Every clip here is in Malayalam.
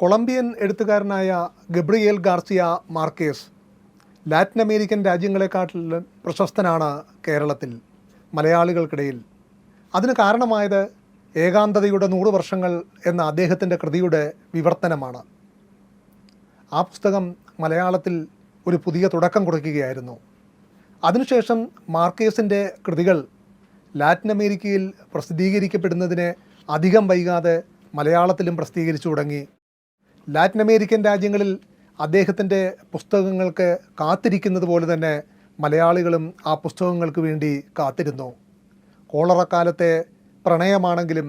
കൊളംബിയൻ എഴുത്തുകാരനായ Gabriel Garcia Marquez Latin American രാജ്യങ്ങളെക്കാട്ടിലും പ്രശസ്തനാണ് കേരളത്തിൽ മലയാളികൾക്കിടയിൽ. അതിന് കാരണമായത് ഏകാന്തതയുടെ നൂറ് വർഷങ്ങൾ എന്ന അദ്ദേഹത്തിന്റെ കൃതിയുടെ വിവർത്തനമാണ്. ആ പുസ്തകം മലയാളത്തിൽ ഒരു പുതിയ തുടക്കം കുറിക്കുകയായിരുന്നു. അതിനുശേഷം മാർക്കേസിന്റെ കൃതികൾ ലാറ്റിൻ അമേരിക്കയിൽ പ്രസിദ്ധീകരിക്കപ്പെടുന്നതിന് അധികം വൈകാതെ മലയാളത്തിലും പ്രസിദ്ധീകരിച്ചു തുടങ്ങി. ലാറ്റിൻ അമേരിക്കൻ രാജ്യങ്ങളിൽ അദ്ദേഹത്തിന്റെ പുസ്തകങ്ങൾക്ക് കാത്തിരിക്കുന്നത് പോലെ തന്നെ മലയാളികളും ആ പുസ്തകങ്ങൾക്ക് വേണ്ടി കാത്തിരുന്നു. കോളറക്കാലത്തെ പ്രണയമാണെങ്കിലും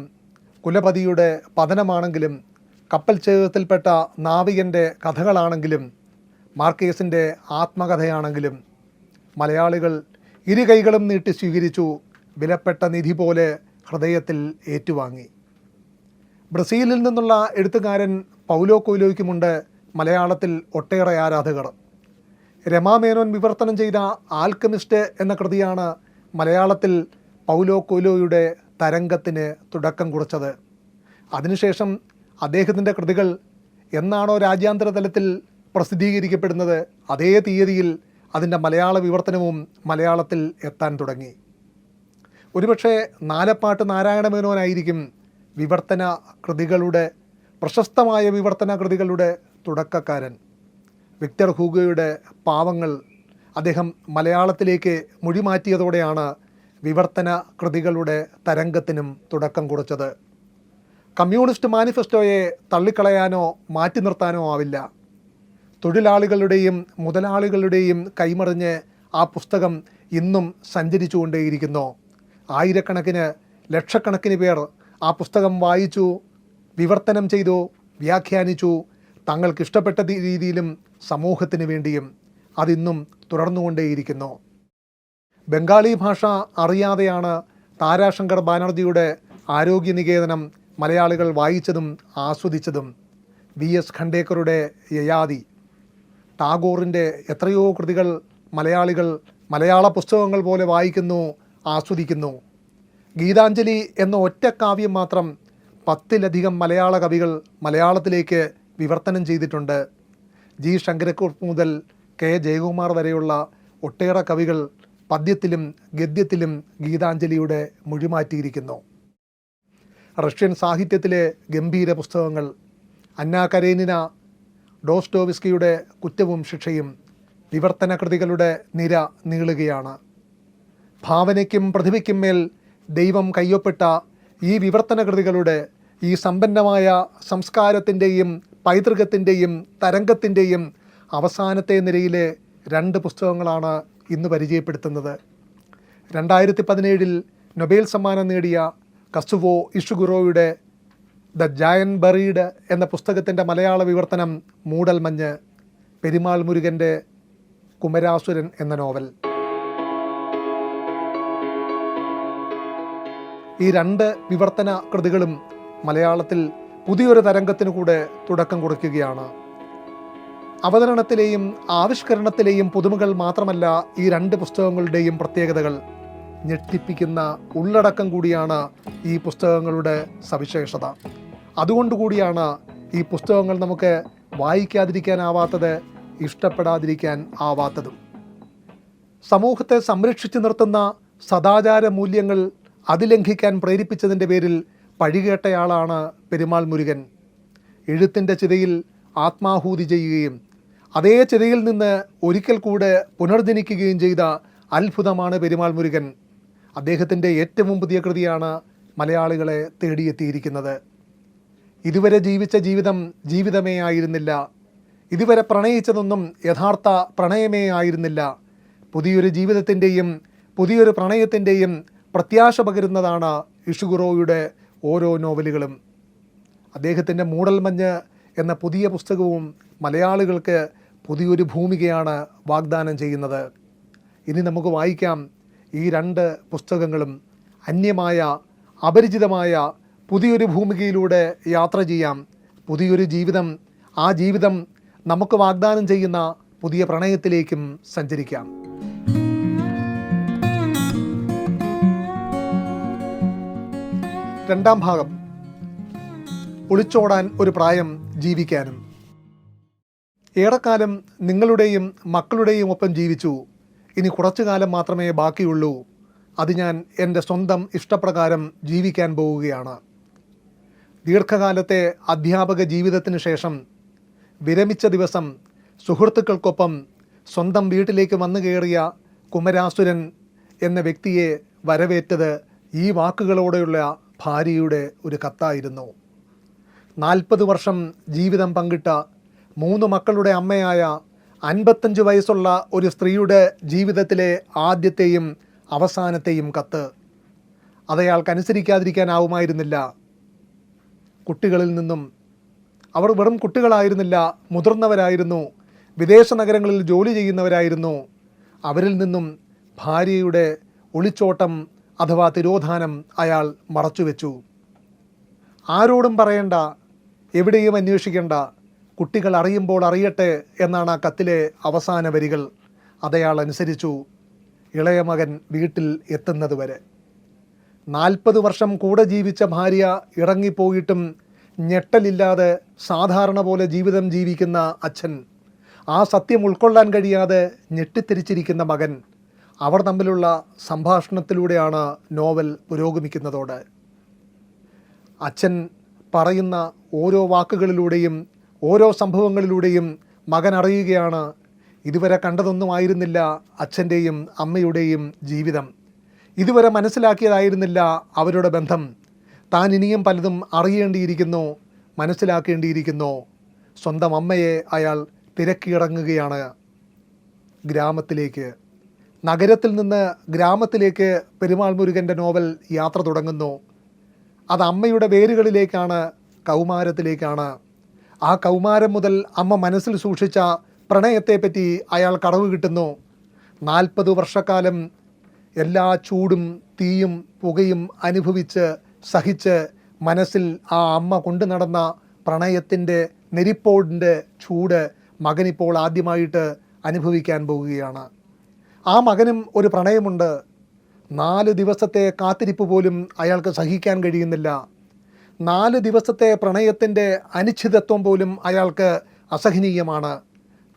കുലപതിയുടെ പതനമാണെങ്കിലും കപ്പൽ ചേതത്തിൽപ്പെട്ട നാവികന്റെ കഥകളാണെങ്കിലും മാർക്കേസിന്റെ ആത്മകഥയാണെങ്കിലും മലയാളികൾ ഇരു കൈകളും നീട്ടി സ്വീകരിച്ചു വിലപ്പെട്ട നിധി പോലെ ഹൃദയത്തിൽ ഏറ്റുവാങ്ങി. ബ്രസീലിൽ നിന്നുള്ള എഴുത്തുകാരൻ പൗലോ കൊയ്ലോയ്ക്കുമുണ്ട് മലയാളത്തിൽ ഒട്ടേറെ ആരാധകർ. രമാമേനോൻ വിവർത്തനം ചെയ്ത ആൽക്കമിസ്റ്റ് എന്ന കൃതിയാണ് മലയാളത്തിൽ പൗലോ കൊയ്ലോയുടെ തരംഗത്തിന് തുടക്കം കുറിച്ചത്. അതിനുശേഷം അദ്ദേഹത്തിന്റെ കൃതികൾ എന്നാണോ രാജ്യാന്തര തലത്തിൽ പ്രസിദ്ധീകരിക്കപ്പെടുന്നത് അതേ തീയതിയിൽ അതിന്റെ മലയാള വിവർത്തനവും മലയാളത്തിൽ എത്താൻ തുടങ്ങി. ഒരുപക്ഷെ നാലപ്പാട്ട് നാരായണമേനോനായിരിക്കും വിവർത്തന കൃതികളുടെ പ്രശസ്തമായ വിവർത്തന കൃതികളുടെ തുടക്കക്കാരൻ വിക്ടർ ഹൂഗോയുടെ പാവങ്ങൾ അദ്ദേഹം മലയാളത്തിലേക്ക് മൊഴിമാറ്റിയതോടെയാണ് വിവർത്തന കൃതികളുടെ തരംഗത്തിനും തുടക്കം കുറിച്ചത്. കമ്മ്യൂണിസ്റ്റ് മാനിഫെസ്റ്റോയെ തള്ളിക്കളയാനോ മാറ്റി നിർത്താനോ ആവില്ല. തൊഴിലാളികളുടെയും മുതലാളികളുടെയും കൈമറിഞ്ഞ് ആ പുസ്തകം ഇന്നും സഞ്ചരിച്ചുകൊണ്ടേയിരിക്കുന്നു. ആയിരക്കണക്കിന് ലക്ഷക്കണക്കിന് പേർ ആ പുസ്തകം വായിച്ചു വിവർത്തനം ചെയ്തു വ്യാഖ്യാനിച്ചു. തങ്ങൾക്ക് ഇഷ്ടപ്പെട്ട രീതിയിലും സമൂഹത്തിന് വേണ്ടിയും അതിന്നും തുടർന്നുകൊണ്ടേയിരിക്കുന്നു. ബംഗാളി ഭാഷ അറിയാതെയാണ് താരാശങ്കർ ബാനർജിയുടെ ആരോഗ്യനികേതനം മലയാളികൾ വായിച്ചതും ആസ്വദിച്ചതും. വി. എസ്. ഖണ്ഡേക്കറുടെ യയാതി. ടാഗോറിന്റെ എത്രയോ കൃതികൾ മലയാളികൾ മലയാള പുസ്തകങ്ങൾ പോലെ വായിക്കുന്നു ആസ്വദിക്കുന്നു. ഗീതാഞ്ജലി എന്ന ഒറ്റ കാവ്യം മാത്രം പത്തിലധികം മലയാള കവികൾ മലയാളത്തിലേക്ക് വിവർത്തനം ചെയ്തിട്ടുണ്ട്. ജി. ശങ്കരക്കുറുപ്പ് മുതൽ കെ. ജയകുമാർ വരെയുള്ള ഒട്ടേറെ കവികൾ പദ്യത്തിലും ഗദ്യത്തിലും ഗീതാഞ്ജലിയുടെ മൊഴിമാറ്റിയിരിക്കുന്നു. റഷ്യൻ സാഹിത്യത്തിലെ ഗംഭീര പുസ്തകങ്ങൾ അന്ന കരേനിന ഡോസ്റ്റോവിസ്കിയുടെ കുറ്റവും ശിക്ഷയും വിവർത്തന കൃതികളുടെ നിര നീളുകയാണ്. ഭാവനയ്ക്കും പ്രതിഭയ്ക്കും മേൽ ദൈവം കയ്യൊപ്പെട്ട ഈ വിവർത്തന കൃതികളുടെ ഈ സമ്പന്നമായ സംസ്കാരത്തിന്റെയും പൈതൃകത്തിന്റെയും തരംഗത്തിന്റെയും അവസാനത്തെ നിരയിലെ രണ്ട് പുസ്തകങ്ങളാണ് ഇന്ന് പരിചയപ്പെടുത്തുന്നത്. രണ്ടായിരത്തി പതിനേഴിൽ നൊബേൽ സമ്മാനം നേടിയ കസുവോ ഇഷുഗുറോയുടെ ദ ജയൻ ബറീഡ് എന്ന പുസ്തകത്തിന്റെ മലയാള വിവർത്തനം മൂടൽമഞ്ഞ് പെരുമാൾ മുരുകന്റെ കുമരാസുരൻ എന്ന നോവൽ. ഈ രണ്ട് വിവർത്തന കൃതികളും മലയാളത്തിൽ പുതിയൊരു തരംഗത്തിന് കൂടെ തുടക്കം കുറിക്കുകയാണ്. അവതരണത്തിലെയും ആവിഷ്കരണത്തിലെയും പുതുമകൾ മാത്രമല്ല ഈ രണ്ട് പുസ്തകങ്ങളുടെയും പ്രത്യേകതകൾ. ഞെട്ടിപ്പിക്കുന്ന ഉള്ളടക്കം കൂടിയാണ് ഈ പുസ്തകങ്ങളുടെ സവിശേഷത. അതുകൊണ്ടുകൂടിയാണ് ഈ പുസ്തകങ്ങൾ നമുക്ക് വായിക്കാതിരിക്കാനാവാത്തത് ഇഷ്ടപ്പെടാതിരിക്കാൻ ആവാത്തതും. സമൂഹത്തെ സംരക്ഷിച്ചു നിർത്തുന്ന സദാചാര മൂല്യങ്ങൾ അതിലംഘിക്കാൻ പ്രേരിപ്പിച്ചതിന്റെ പേരിൽ പഴികേട്ടയാളാണ് പെരുമാൾ മുരുകൻ. എഴുത്തിന്റെ ചിതയിൽ ആത്മാഹൂതി ചെയ്യുകയും അതേ ചിതയിൽ നിന്ന് ഒരിക്കൽ കൂടെ പുനർജനിക്കുകയും ചെയ്ത അത്ഭുതമാണ് പെരുമാൾ മുരുകൻ. അദ്ദേഹത്തിന്റെ ഏറ്റവും പുതിയ കൃതിയാണ് മലയാളികളെ തേടിയെത്തിയിരിക്കുന്നത്. ഇതുവരെ ജീവിച്ച ജീവിതം ജീവിതമേ ആയിരുന്നില്ല. ഇതുവരെ പ്രണയിച്ചതൊന്നും യഥാർത്ഥ പ്രണയമേ ആയിരുന്നില്ല. പുതിയൊരു ജീവിതത്തിന്റെയും പുതിയൊരു പ്രണയത്തിന്റെയും പ്രത്യാശ പകരുന്നതാണ് ഇഷുഗുറോയുടെ ഓരോ നോവലുകളും. അദ്ദേഹത്തിന്റെ മൂടൽമഞ്ഞ് എന്ന പുതിയ പുസ്തകവും മലയാളികൾക്ക് പുതിയൊരു ഭൂമികയാണ് വാഗ്ദാനം ചെയ്യുന്നത്. ഇനി നമുക്ക് വായിക്കാം ഈ രണ്ട് പുസ്തകങ്ങളും അന്യമായ അപരിചിതമായ പുതിയൊരു ഭൂമികയിലൂടെ യാത്ര ചെയ്യാം. പുതിയൊരു ജീവിതം ആ ജീവിതം നമുക്ക് വാഗ്ദാനം ചെയ്യുന്ന പുതിയ പ്രണയത്തിലേക്കും സഞ്ചരിക്കാം. രണ്ടാം ഭാഗം. ഒളിച്ചോടാൻ ഒരു പ്രായം ജീവിക്കാനും. ഏറെക്കാലം നിങ്ങളുടെയും മക്കളുടെയും ഒപ്പം ജീവിച്ചു. ഇനി കുറച്ചു കാലം മാത്രമേ ബാക്കിയുള്ളൂ. അത് ഞാൻ എന്റെ സ്വന്തം ഇഷ്ടപ്രകാരം ജീവിക്കാൻ പോവുകയാണ്. ദീർഘകാലത്തെ അധ്യാപക ജീവിതത്തിന് ശേഷം വിരമിച്ച ദിവസം സുഹൃത്തുക്കൾക്കൊപ്പം സ്വന്തം വീട്ടിലേക്ക് വന്നു കയറിയ കുമരാസുരൻ എന്ന വ്യക്തിയെ വരവേറ്റത് ഈ വാക്കുകളോടെയുള്ള ഭാര്യയുടെ ഒരു കത്തായിരുന്നു. നാൽപ്പത് വർഷം ജീവിതം പങ്കിട്ട മൂന്ന് മക്കളുടെ അമ്മയായ അൻപത്തഞ്ച് വയസ്സുള്ള ഒരു സ്ത്രീയുടെ ജീവിതത്തിലെ ആദ്യത്തെയും അവസാനത്തെയും കത്ത്. അതയാൾക്ക് അനുസരിക്കാതിരിക്കാനാവുമായിരുന്നില്ല കുട്ടികളിൽ നിന്നും അവർ വെറും കുട്ടികളായിരുന്നില്ല മുതിർന്നവരായിരുന്നു വിദേശ നഗരങ്ങളിൽ ജോലി ചെയ്യുന്നവരായിരുന്നു. അവരിൽ നിന്നും ഭാര്യയുടെ ഒളിച്ചോട്ടം അഥവാ തിരോധാനം അയാൾ മറച്ചുവെച്ചു. ആരോടും പറയേണ്ട എവിടെയും അന്വേഷിക്കേണ്ട കുട്ടികൾ അറിയുമ്പോൾ അറിയട്ടെ എന്നാണ് ആ കത്തിലെ അവസാന വരികൾ. അതയാൾ അനുസരിച്ചു ഇളയ മകൻ വീട്ടിൽ എത്തുന്നതുവരെ. നാൽപ്പത് വർഷം കൂടെ ജീവിച്ച ഭാര്യ ഇറങ്ങിപ്പോയിട്ടും ഞെട്ടലില്ലാതെ സാധാരണ പോലെ ജീവിതം ജീവിക്കുന്ന അച്ഛൻ ആ സത്യം ഉൾക്കൊള്ളാൻ കഴിയാതെ ഞെട്ടിത്തിരിച്ചിരിക്കുന്ന മകൻ. അവർ തമ്മിലുള്ള സംഭാഷണത്തിലൂടെയാണ് നോവൽ പുരോഗമിക്കുന്നതോടെ. അച്ഛൻ പറയുന്ന ഓരോ വാക്കുകളിലൂടെയും ഓരോ സംഭവങ്ങളിലൂടെയും മകൻ അറിയുകയാണ്. ഇതുവരെ കണ്ടതൊന്നും ആയിരുന്നില്ല അച്ഛന്റെയും അമ്മയുടെയും ജീവിതം. ഇതുവരെ മനസ്സിലാക്കിയതായിരുന്നില്ല അവരുടെ ബന്ധം. താൻ ഇനിയും പലതും അറിയേണ്ടിയിരിക്കുന്നു മനസ്സിലാക്കേണ്ടിയിരിക്കുന്നു. സ്വന്തം അമ്മയെ അയാൾ തിരക്കിയിറങ്ങുകയാണ്. ഗ്രാമത്തിലേക്ക് നഗരത്തിൽ നിന്ന് ഗ്രാമത്തിലേക്ക് പെരുമാൾ മുരുകന്റെ നോവൽ യാത്ര തുടങ്ങുന്നു. അത് അമ്മയുടെ വേരുകളിലേക്കാണ് കൗമാരത്തിലേക്കാണ്. ആ കൗമാരം മുതൽ അമ്മ മനസ്സിൽ സൂക്ഷിച്ച പ്രണയത്തെപ്പറ്റി അയാൾ കടവ് കിട്ടുന്നു. നാൽപ്പത് വർഷക്കാലം എല്ലാ ചൂടും തീയും പുകയും അനുഭവിച്ച് സഹിച്ച് മനസ്സിൽ ആ അമ്മ കൊണ്ടു നടന്ന പ്രണയത്തിന്റെ നെരിപ്പോടിന്റെ ചൂട് മകനിപ്പോൾ ആദ്യമായിട്ട് അനുഭവിക്കാൻ പോവുകയാണ് ആ മകനും ഒരു പ്രണയമുണ്ട്. നാല് ദിവസത്തെ കാത്തിരിപ്പ് പോലും അയാൾക്ക് സഹിക്കാൻ കഴിയുന്നില്ല. നാല് ദിവസത്തെ പ്രണയത്തിന്റെ അനിശ്ചിതത്വം പോലും അയാൾക്ക് അസഹനീയമാണ്.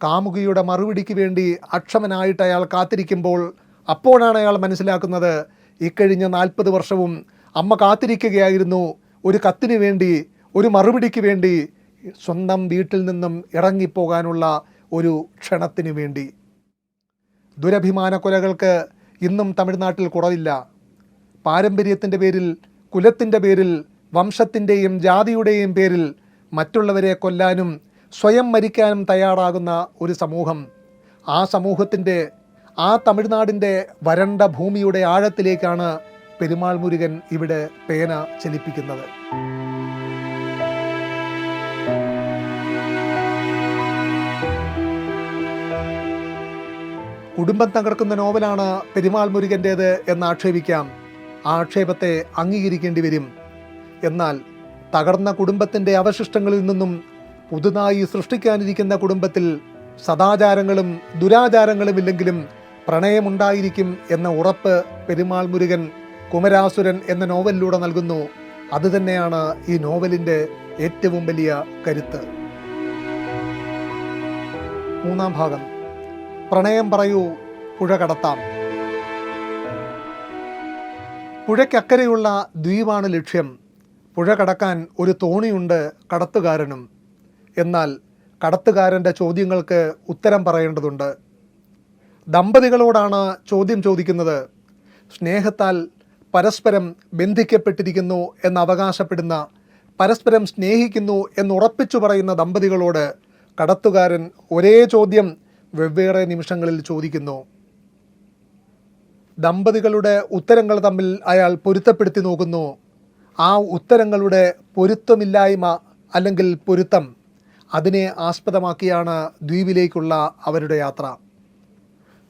കാമുകിയുടെ മറുപടിക്ക് വേണ്ടി അക്ഷമനായിട്ട് അയാൾ കാത്തിരിക്കുമ്പോൾ അപ്പോഴാണ് അയാൾ മനസ്സിലാക്കുന്നത് ഇക്കഴിഞ്ഞ നാൽപ്പത് വർഷവും അമ്മ കാത്തിരിക്കുകയായിരുന്നു. ഒരു കത്തിന് വേണ്ടി ഒരു മറുപടിക്ക് വേണ്ടി സ്വന്തം വീട്ടിൽ നിന്നും ഇറങ്ങിപ്പോകാനുള്ള ഒരു ക്ഷണത്തിന് വേണ്ടി. ദുരഭിമാന കൊലകൾക്ക് ഇന്നും തമിഴ്നാട്ടിൽ കുറവില്ല. പാരമ്പര്യത്തിന്റെ പേരിൽ കുലത്തിന്റെ പേരിൽ വംശത്തിന്റെയും ജാതിയുടെയും പേരിൽ മറ്റുള്ളവരെ കൊല്ലാനും സ്വയം മരിക്കാനും തയ്യാറാകുന്ന ഒരു സമൂഹം. ആ സമൂഹത്തിന്റെ ആ തമിഴ്നാടിന്റെ വരണ്ട ഭൂമിയുടെ ആഴത്തിലേക്കാണ് പെരുമാൾ മുരുകൻ ഇവിടെ പേന ചലിപ്പിക്കുന്നത്. കുടുംബം തകർക്കുന്ന നോവലാണ് പെരുമാൾ മുരുകന്റേത് എന്ന് ആക്ഷേപിക്കാം. ആക്ഷേപത്തെ അംഗീകരിക്കേണ്ടി വരും. എന്നാൽ തകർന്ന കുടുംബത്തിന്റെ അവശിഷ്ടങ്ങളിൽ നിന്നും പുതുതായി സൃഷ്ടിക്കാനിരിക്കുന്ന കുടുംബത്തിൽ സദാചാരങ്ങളും ദുരാചാരങ്ങളും ഇല്ലെങ്കിലും പ്രണയമുണ്ടായിരിക്കും എന്ന ഉറപ്പ് പെരുമാൾ മുരുകൻ കുമരാസുരൻ എന്ന നോവലിലൂടെ നൽകുന്നു. അതുതന്നെയാണ് ഈ നോവലിന്റെ ഏറ്റവും വലിയ കരുത്ത്. മൂന്നാം ഭാഗം. പ്രണയം പറയൂ പുഴ കടത്താം. പുഴയ്ക്കക്കരെയുള്ള ദ്വീപാണ് ലക്ഷ്യം. പുഴ കടക്കാൻ ഒരു തോണിയുണ്ട് കടത്തുകാരനും. എന്നാൽ കടത്തുകാരന്റെ ചോദ്യങ്ങൾക്ക് ഉത്തരം പറയേണ്ടതുണ്ട്. ദമ്പതികളോടാണ് ചോദ്യം ചോദിക്കുന്നത്. സ്നേഹത്താൽ പരസ്പരം ബന്ധിക്കപ്പെട്ടിരിക്കുന്നു എന്ന് അവകാശപ്പെടുന്ന പരസ്പരം സ്നേഹിക്കുന്നു എന്നുറപ്പിച്ചു പറയുന്ന ദമ്പതികളോട് കടത്തുകാരൻ ഒരേ ചോദ്യം വെവ്വേറെ നിമിഷങ്ങളിൽ ചോദിക്കുന്നു. ദമ്പതികളുടെ ഉത്തരങ്ങൾ തമ്മിൽ അയാൾ പൊരുത്തപ്പെടുത്തി നോക്കുന്നു. ആ ഉത്തരങ്ങളുടെ പൊരുത്തമില്ലായ്മ അല്ലെങ്കിൽ പൊരുത്തം അതിനെ ആസ്പദമാക്കിയാണ് ദ്വീപിലേക്കുള്ള അവരുടെ യാത്ര.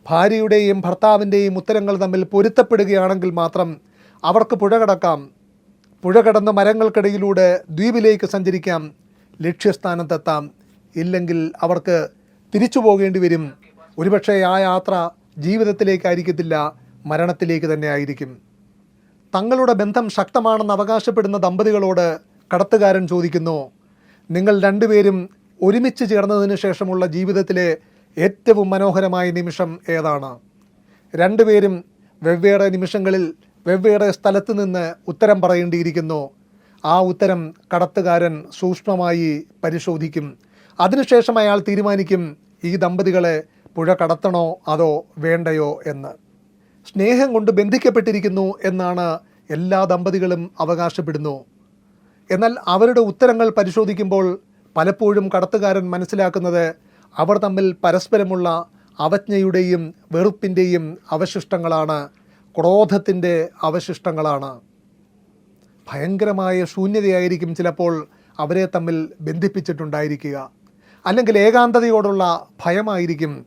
ഭാര്യയുടെയും ഭർത്താവിന്റെയും ഉത്തരങ്ങൾ തമ്മിൽ പൊരുത്തപ്പെടുകയാണെങ്കിൽ മാത്രം അവർക്ക് പുഴ കടക്കാം. പുഴ കടന്ന് മരങ്ങൾക്കിടയിലൂടെ ദ്വീപിലേക്ക് സഞ്ചരിക്കാം. ലക്ഷ്യസ്ഥാനത്തെത്താം. ഇല്ലെങ്കിൽ അവർക്ക് തിരിച്ചു പോകേണ്ടി വരും. ഒരുപക്ഷെ ആ യാത്ര ജീവിതത്തിലേക്കായിരിക്കത്തില്ല മരണത്തിലേക്ക് തന്നെ ആയിരിക്കും. തങ്ങളുടെ ബന്ധം ശക്തമാണെന്ന് അവകാശപ്പെടുന്ന ദമ്പതികളോട് കടത്തുകാരൻ ചോദിക്കുന്നു നിങ്ങൾ രണ്ടുപേരും ഒരുമിച്ച് ചേർന്നതിന് ശേഷമുള്ള ജീവിതത്തിലെ ഏറ്റവും മനോഹരമായ നിമിഷം ഏതാണ്? രണ്ടുപേരും വെവ്വേറെ നിമിഷങ്ങളിൽ വെവ്വേറെ സ്ഥലത്ത് നിന്ന് ഉത്തരം പറയേണ്ടിയിരിക്കുന്നു. ആ ഉത്തരം കടത്തുകാരൻ സൂക്ഷ്മമായി പരിശോധിക്കും. അതിനുശേഷം അയാൾ തീരുമാനിക്കും ഈ ദമ്പതികളെ പുഴ കടത്തണോ അതോ വേണ്ടയോ എന്ന്. സ്നേഹം കൊണ്ട് ബന്ധിക്കപ്പെട്ടിരിക്കുന്നു എന്നാണ് എല്ലാ ദമ്പതികളും അവകാശപ്പെടുന്നു. എന്നാൽ അവരുടെ ഉത്തരങ്ങൾ പരിശോധിക്കുമ്പോൾ പലപ്പോഴും കടത്തുകാരൻ മനസ്സിലാക്കുന്നത് അവർ തമ്മിൽ പരസ്പരമുള്ള അവജ്ഞയുടെയും വെറുപ്പിന്റെയും അവശിഷ്ടങ്ങളാണ് ക്രോധത്തിന്റെ അവശിഷ്ടങ്ങളാണ്. ഭയങ്കരമായ ശൂന്യതയായിരിക്കും ചിലപ്പോൾ അവരെ തമ്മിൽ ബന്ധിപ്പിച്ചിട്ടുണ്ടായിരിക്കുക. അല്ലെങ്കിൽ ഏകാന്തതയോടുള്ള ഭയമായിരിക്കും.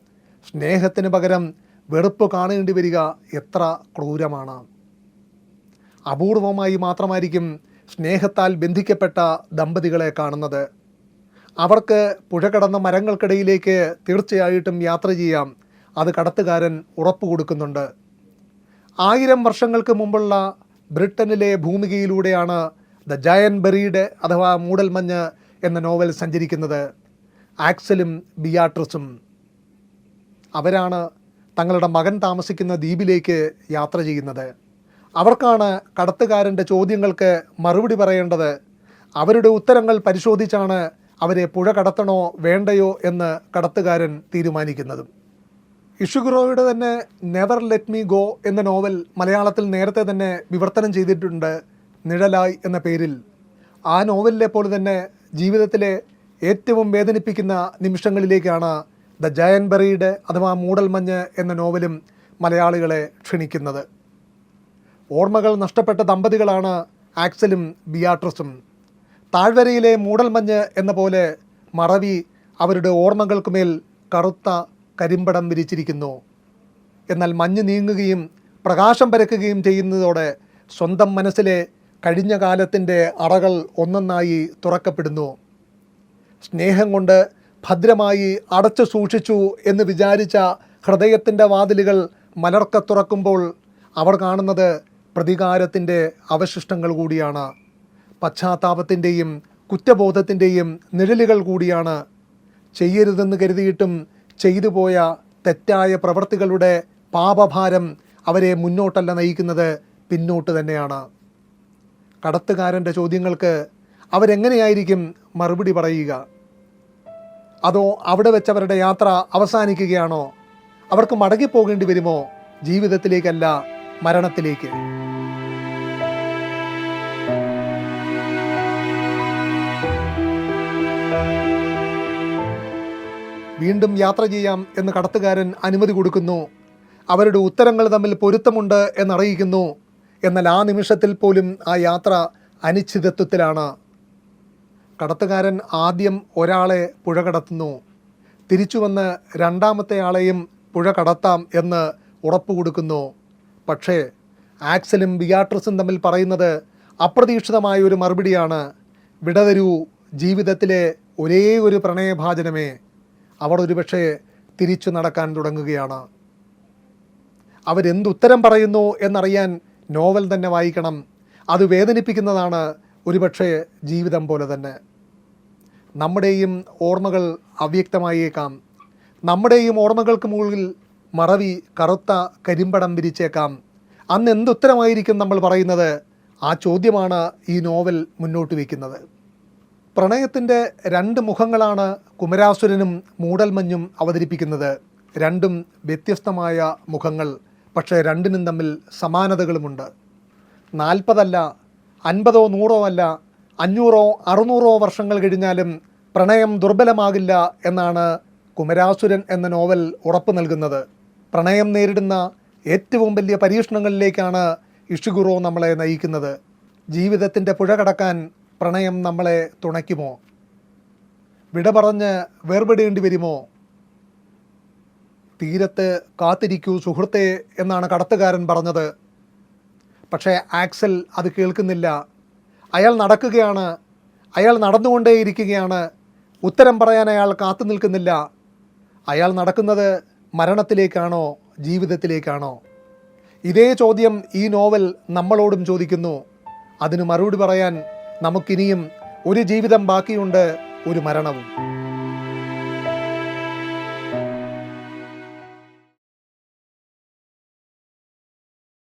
സ്നേഹത്തിന് പകരം വെറുപ്പ് കാണേണ്ടി വരിക എത്ര ക്രൂരമാണ്. അപൂർവമായി മാത്രമായിരിക്കും സ്നേഹത്താൽ ബന്ധിക്കപ്പെട്ട ദമ്പതികളെ കാണുന്നത്. അവർക്ക് പുഴ കടന്ന മരങ്ങൾക്കിടയിലേക്ക് തീർച്ചയായിട്ടും യാത്ര ചെയ്യാം. അത് കടത്തുകാരൻ ഉറപ്പ് കൊടുക്കുന്നുണ്ട്. ആയിരം വർഷങ്ങൾക്ക് മുമ്പുള്ള ബ്രിട്ടനിലെ ഭൂമികയിലൂടെയാണ് ദ ജയൻ ബെറീഡ് അഥവാ മൂടൽമഞ്ഞ് എന്ന നോവൽ സഞ്ചരിക്കുന്നത്. ആക്സലും ബിയാട്രസും അവരാണ് തങ്ങളുടെ മകൻ താമസിക്കുന്ന ദ്വീപിലേക്ക് യാത്ര ചെയ്യുന്നത്. അവർക്കാണ് കടത്തുകാരന്റെ ചോദ്യങ്ങൾക്ക് മറുപടി പറയേണ്ടത്. അവരുടെ ഉത്തരങ്ങൾ പരിശോധിച്ചാണ് അവരെ പുഴ കടത്തണോ വേണ്ടയോ എന്ന് കടത്തുകാരൻ തീരുമാനിക്കുന്നതും. ഇഷുഗുറോയുടെ തന്നെ നെവർ ലെറ്റ് മീ ഗോ എന്ന നോവൽ മലയാളത്തിൽ നേരത്തെ തന്നെ വിവർത്തനം ചെയ്തിട്ടുണ്ട് നിഴലായി എന്ന പേരിൽ. ആ നോവലിലെ പോലെ തന്നെ ജീവിതത്തിലെ ഏറ്റവും വേദനിപ്പിക്കുന്ന നിമിഷങ്ങളിലേക്കാണ് ദ ജയൻ ബറിയുടെ അഥവാ മൂടൽമഞ്ഞ് എന്ന നോവലും മലയാളികളെ ക്ഷണിക്കുന്നത്. ഓർമ്മകൾ നഷ്ടപ്പെട്ട ദമ്പതികളാണ് ആക്സലും ബിയാട്രസും. താഴ്വരയിലെ മൂടൽമഞ്ഞ് എന്ന പോലെ മറവി അവരുടെ ഓർമ്മകൾക്കുമേൽ കറുത്ത കരിമ്പടം വിരിച്ചിരിക്കുന്നു. എന്നാൽ മഞ്ഞ് നീങ്ങുകയും പ്രകാശം പരക്കുകയും ചെയ്യുന്നതോടെ സ്വന്തം മനസ്സിലെ കഴിഞ്ഞ കാലത്തിന്റെ അറകൾ ഒന്നൊന്നായി തുറക്കപ്പെടുന്നു. സ്നേഹം കൊണ്ട് ഭദ്രമായി അടച്ചു സൂക്ഷിച്ചു എന്ന് വിചാരിച്ച ഹൃദയത്തിന്റെ വാതിലുകൾ മലർക്ക തുറക്കുമ്പോൾ അവർ കാണുന്നത് പ്രതികാരത്തിന്റെ അവശിഷ്ടങ്ങൾ കൂടിയാണ്. പശ്ചാത്താപത്തിന്റെയും കുറ്റബോധത്തിന്റെയും നിഴലുകൾ കൂടിയാണ്. ചെയ്യരുതെന്ന് കരുതിയിട്ടും ചെയ്തു പോയ തെറ്റായ പ്രവൃത്തികളുടെ പാപഭാരം അവരെ മുന്നോട്ടല്ല നയിക്കുന്നത് പിന്നോട്ട് തന്നെയാണ്. കടത്തുകാരന്റെ ചോദ്യങ്ങൾക്ക് അവരെങ്ങനെയായിരിക്കും മറുപടി പറയുക? അതോ അവിടെ വെച്ചവരുടെ യാത്ര അവസാനിക്കുകയാണോ? അവർക്ക് മടങ്ങിപ്പോകേണ്ടി വരുമോ? ജീവിതത്തിലേക്കല്ല മരണത്തിലേക്ക്. വീണ്ടും യാത്ര ചെയ്യാം എന്ന് കടത്തുകാരൻ അനുമതി കൊടുക്കുന്നു. അവരുടെ ഉത്തരങ്ങൾ തമ്മിൽ പൊരുത്തമുണ്ട് എന്നറിയിക്കുന്നു. എന്നാൽ ആ നിമിഷത്തിൽ പോലും ആ യാത്ര അനിശ്ചിതത്വത്തിലാണ്. കടത്തുകാരൻ ആദ്യം ഒരാളെ പുഴ കടത്തുന്നു. തിരിച്ചു വന്ന് രണ്ടാമത്തെ ആളെയും പുഴ കടത്താം എന്ന് ഉറപ്പ് കൊടുക്കുന്നു. പക്ഷേ ആക്സലും ബിയാട്രസും തമ്മിൽ പറയുന്നത് അപ്രതീക്ഷിതമായ ഒരു മറുപടിയാണ്. വിടതരൂ ജീവിതത്തിലെ ഒരേ ഒരു പ്രണയഭാചനമേ അവർ ഒരുപക്ഷെ തിരിച്ചു നടക്കാൻ തുടങ്ങുകയാണ്. അവരെന്തുത്തരം പറയുന്നു എന്നറിയാൻ നോവൽ തന്നെ വായിക്കണം. അത് വേദനിപ്പിക്കുന്നതാണ് ഒരുപക്ഷെ ജീവിതം പോലെ തന്നെ. നമ്മുടെയും ഓർമ്മകൾ അവ്യക്തമായേക്കാം. നമ്മുടെയും ഓർമ്മകൾക്ക് മുകളിൽ മറവി കറുത്ത കരിമ്പടം വിരിച്ചേക്കാം. അന്ന് എന്തുത്തരമായിരിക്കും നമ്മൾ പറയുന്നത്? ആ ചോദ്യമാണ് ഈ നോവൽ മുന്നോട്ട് വയ്ക്കുന്നത്. പ്രണയത്തിന്റെ രണ്ട് മുഖങ്ങളാണ് കുമരാസുരനും മൂടൽമഞ്ഞും അവതരിപ്പിക്കുന്നത്. രണ്ടും വ്യത്യസ്തമായ മുഖങ്ങൾ പക്ഷേ രണ്ടിനും തമ്മിൽ സമാനതകളുമുണ്ട്. നാൽപ്പതല്ല അൻപതോ നൂറോ അല്ല അഞ്ഞൂറോ അറുന്നൂറോ വർഷങ്ങൾ കഴിഞ്ഞാലും പ്രണയം ദുർബലമാകില്ല എന്നാണ് കുമരാസുരൻ എന്ന നോവൽ ഉറപ്പു നൽകുന്നത്. പ്രണയം നേരിടുന്ന ഏറ്റവും വലിയ പരീക്ഷണങ്ങളിലേക്കാണ് ഇഷിഗുറോ നമ്മളെ നയിക്കുന്നത്. ജീവിതത്തിന്റെ പുഴ കടക്കാൻ പ്രണയം നമ്മളെ തുണയ്ക്കുമോ? വിട പറഞ്ഞ് വേർപെടേണ്ടി വരുമോ? തീരത്ത് കാത്തിരിക്കൂ സുഹൃത്തെ എന്നാണ് കടത്തുകാരൻ പറഞ്ഞത്. പക്ഷേ ആക്സൽ അത് കേൾക്കുന്നില്ല. അയാൾ നടക്കുകയാണ്. അയാൾ നടന്നുകൊണ്ടേയിരിക്കുകയാണ്. ഉത്തരം പറയാൻ അയാൾ കാത്തു നിൽക്കുന്നില്ല. അയാൾ നടക്കുന്നത് മരണത്തിലേക്കാണോ ജീവിതത്തിലേക്കാണോ? ഇതേ ചോദ്യം ഈ നോവൽ നമ്മളോടും ചോദിക്കുന്നു. അതിന് മറുപടി പറയാൻ നമുക്കിനിയും ഒരു ജീവിതം ബാക്കിയുണ്ട് ഒരു മരണവും.